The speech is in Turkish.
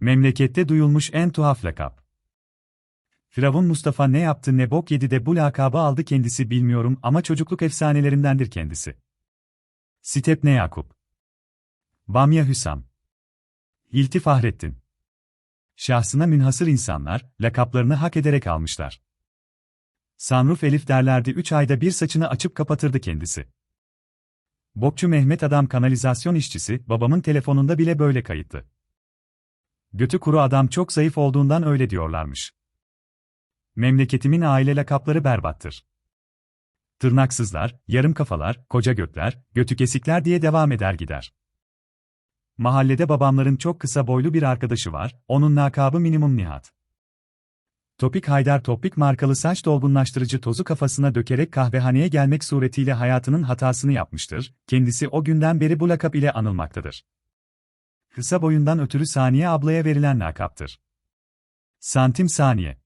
Memlekette duyulmuş en tuhaf lakap. Firavun Mustafa ne yaptı ne bok yedi de bu lakabı aldı kendisi bilmiyorum ama çocukluk efsanelerindendir kendisi. Stepne Yakup. Bamya Hüsam. İlti Fahrettin. Şahsına münhasır insanlar, lakaplarını hak ederek almışlar. Sanruf Elif derlerdi üç ayda bir saçını açıp kapatırdı kendisi. Bokçu Mehmet adam kanalizasyon işçisi, babamın telefonunda bile böyle kayıtlı. Götü kuru adam çok zayıf olduğundan öyle diyorlarmış. Memleketimin aile lakapları berbattır. Tırnaksızlar, yarım kafalar, koca gökler, götü kesikler diye devam eder gider. Mahallede babamların çok kısa boylu bir arkadaşı var, onun lakabı minimum Nihat. Topik Haydar Topik markalı saç dolgunlaştırıcı tozu kafasına dökerek kahvehaneye gelmek suretiyle hayatının hatasını yapmıştır, kendisi o günden beri bu lakap ile anılmaktadır. Kısa boyundan ötürü Saniye ablaya verilen lakaptır. Santim Saniye